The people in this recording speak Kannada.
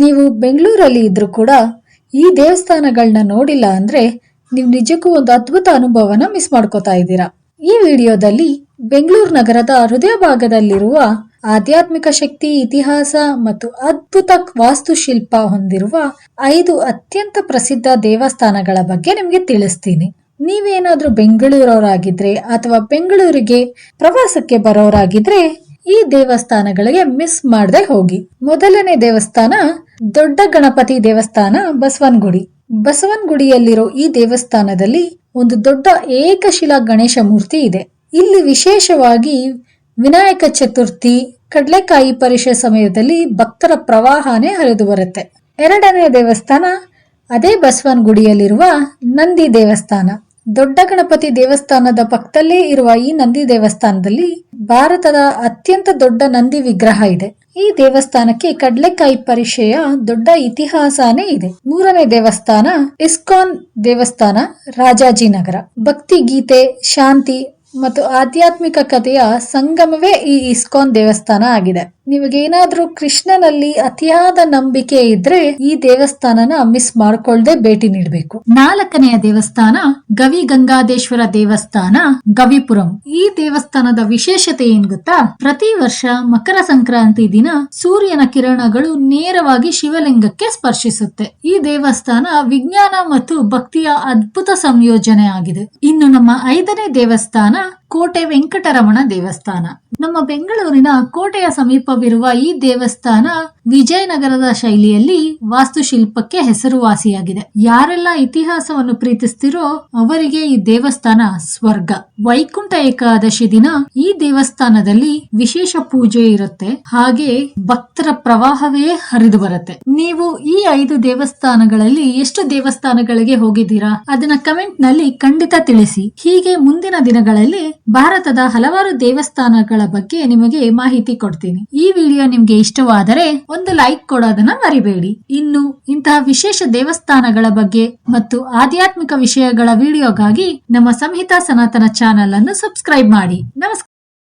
ನೀವು ಬೆಂಗಳೂರಲ್ಲಿ ಇದ್ರೂ ಕೂಡ ಈ ದೇವಸ್ಥಾನಗಳನ್ನ ನೋಡಿಲ್ಲ ಅಂದ್ರೆ ನೀವು ನಿಜಕ್ಕೂ ಒಂದು ಅದ್ಭುತ ಅನುಭವನ ಮಿಸ್ ಮಾಡ್ಕೋತಾ ಇದ್ದೀರಾ. ಈ ವಿಡಿಯೋದಲ್ಲಿ ಬೆಂಗಳೂರು ನಗರದ ಹೃದಯ ಭಾಗದಲ್ಲಿರುವ ಆಧ್ಯಾತ್ಮಿಕ ಶಕ್ತಿ, ಇತಿಹಾಸ ಮತ್ತು ಅದ್ಭುತ ವಾಸ್ತುಶಿಲ್ಪ ಹೊಂದಿರುವ ಐದು ಅತ್ಯಂತ ಪ್ರಸಿದ್ಧ ದೇವಸ್ಥಾನಗಳ ಬಗ್ಗೆ ನಿಮಗೆ ತಿಳಿಸ್ತೀನಿ. ನೀವೇನಾದ್ರೂ ಬೆಂಗಳೂರವರಾಗಿದ್ರೆ ಅಥವಾ ಬೆಂಗಳೂರಿಗೆ ಪ್ರವಾಸಕ್ಕೆ ಬರೋರಾಗಿದ್ರೆ ಈ ದೇವಸ್ಥಾನಗಳಿಗೆ ಮಿಸ್ ಮಾಡದೆ ಹೋಗಿ. ಮೊದಲನೇ ದೇವಸ್ಥಾನ ದೊಡ್ಡ ಗಣಪತಿ ದೇವಸ್ಥಾನ ಬಸವನಗುಡಿ. ಬಸವನಗುಡಿಯಲ್ಲಿರೋ ಈ ದೇವಸ್ಥಾನದಲ್ಲಿ ಒಂದು ದೊಡ್ಡ ಏಕಶಿಲಾ ಗಣೇಶ ಮೂರ್ತಿ ಇದೆ. ಇಲ್ಲಿ ವಿಶೇಷವಾಗಿ ವಿನಾಯಕ ಚತುರ್ಥಿ, ಕಡಲೆಕಾಯಿ ಪರಿಷೆ ಸಮಯದಲ್ಲಿ ಭಕ್ತರ ಪ್ರವಾಹನೇ ಹರಿದು ಬರುತ್ತೆ. ಎರಡನೇ ದೇವಸ್ಥಾನ ಅದೇ ಬಸವನಗುಡಿಯಲ್ಲಿರುವ ನಂದಿ ದೇವಸ್ಥಾನ. ದೊಡ್ಡ ಗಣಪತಿ ದೇವಸ್ಥಾನದ ಪಕ್ಕದಲ್ಲೇ ಇರುವ ಈ ನಂದಿ ದೇವಸ್ಥಾನದಲ್ಲಿ ಭಾರತದ ಅತ್ಯಂತ ದೊಡ್ಡ ನಂದಿ ವಿಗ್ರಹ ಇದೆ. ಈ ದೇವಸ್ಥಾನಕ್ಕೆ ಕಡ್ಲೆಕಾಯಿ ಪರಿಷೆಯ ದೊಡ್ಡ ಇತಿಹಾಸನೇ ಇದೆ. ಮೂರನೇ ದೇವಸ್ಥಾನ ಇಸ್ಕಾನ್ ದೇವಸ್ಥಾನ ರಾಜಾಜಿನಗರ. ಭಕ್ತಿ, ಗೀತೆ, ಶಾಂತಿ ಮತ್ತು ಆಧ್ಯಾತ್ಮಿಕ ಕಥೆಯ ಸಂಗಮವೇ ಈ ಇಸ್ಕಾನ್ ದೇವಸ್ಥಾನ ಆಗಿದೆ. ನಿಮಗೇನಾದ್ರೂ ಕೃಷ್ಣನಲ್ಲಿ ಅತಿಯಾದ ನಂಬಿಕೆ ಇದ್ರೆ ಈ ದೇವಸ್ಥಾನನ ಮಿಸ್ ಮಾಡ್ಕೊಳ್ದೆ ಭೇಟಿ ನೀಡಬೇಕು. ನಾಲ್ಕನೆಯ ದೇವಸ್ಥಾನ ಗವಿ ಗಂಗಾದೇಶ್ವರ ದೇವಸ್ಥಾನ, ಗವಿಪುರಂ. ಈ ದೇವಸ್ಥಾನದ ವಿಶೇಷತೆ ಏನ್ ಗೊತ್ತಾ? ಪ್ರತಿ ವರ್ಷ ಮಕರ ಸಂಕ್ರಾಂತಿ ದಿನ ಸೂರ್ಯನ ಕಿರಣಗಳು ನೇರವಾಗಿ ಶಿವಲಿಂಗಕ್ಕೆ ಸ್ಪರ್ಶಿಸುತ್ತೆ. ಈ ದೇವಸ್ಥಾನ ವಿಜ್ಞಾನ ಮತ್ತು ಭಕ್ತಿಯ ಅದ್ಭುತ ಸಂಯೋಜನೆ ಆಗಿದೆ. ಇನ್ನು ನಮ್ಮ ಐದನೇ ದೇವಸ್ಥಾನ 하나 ಕೋಟೆ ವೆಂಕಟರಮಣ ದೇವಸ್ಥಾನ. ನಮ್ಮ ಬೆಂಗಳೂರಿನ ಕೋಟೆಯ ಸಮೀಪವಿರುವ ಈ ದೇವಸ್ಥಾನ ವಿಜಯನಗರದ ಶೈಲಿಯಲ್ಲಿ ವಾಸ್ತುಶಿಲ್ಪಕ್ಕೆ ಹೆಸರುವಾಸಿಯಾಗಿದೆ. ಯಾರೆಲ್ಲ ಇತಿಹಾಸವನ್ನು ಪ್ರೀತಿಸ್ತಿರೋ ಅವರಿಗೆ ಈ ದೇವಸ್ಥಾನ ಸ್ವರ್ಗ. ವೈಕುಂಠ ಏಕಾದಶಿ ದಿನ ಈ ದೇವಸ್ಥಾನದಲ್ಲಿ ವಿಶೇಷ ಪೂಜೆ ಇರುತ್ತೆ. ಹಾಗೆ ಭಕ್ತರ ಪ್ರವಾಹವೇ ಹರಿದು ಬರುತ್ತೆ. ನೀವು ಈ ಐದು ದೇವಸ್ಥಾನಗಳಲ್ಲಿ ಎಷ್ಟು ದೇವಸ್ಥಾನಗಳಿಗೆ ಹೋಗಿದ್ದೀರಾ? ಅದನ್ನ ಕಮೆಂಟ್ನಲ್ಲಿ ಖಂಡಿತ ತಿಳಿಸಿ. ಹೀಗೆ ಮುಂದಿನ ದಿನಗಳಲ್ಲಿ ಭಾರತದ ಹಲವಾರು ದೇವಸ್ಥಾನಗಳ ಬಗ್ಗೆ ನಿಮಗೆ ಮಾಹಿತಿ ಕೊಡ್ತೀನಿ. ಈ ವಿಡಿಯೋ ನಿಮ್ಗೆ ಇಷ್ಟವಾದರೆ ಒಂದು ಲೈಕ್ ಕೊಡೋದನ್ನ ಮರಿಬೇಡಿ. ಇನ್ನು ಇಂತಹ ವಿಶೇಷ ದೇವಸ್ಥಾನಗಳ ಬಗ್ಗೆ ಮತ್ತು ಆಧ್ಯಾತ್ಮಿಕ ವಿಷಯಗಳ ವಿಡಿಯೋಗಾಗಿ ನಮ್ಮ ಸಂಹಿತಾ ಸನಾತನ ಚಾನೆಲ್ ಅನ್ನು ಸಬ್ಸ್ಕ್ರೈಬ್ ಮಾಡಿ. ನಮಸ್ಕಾರ.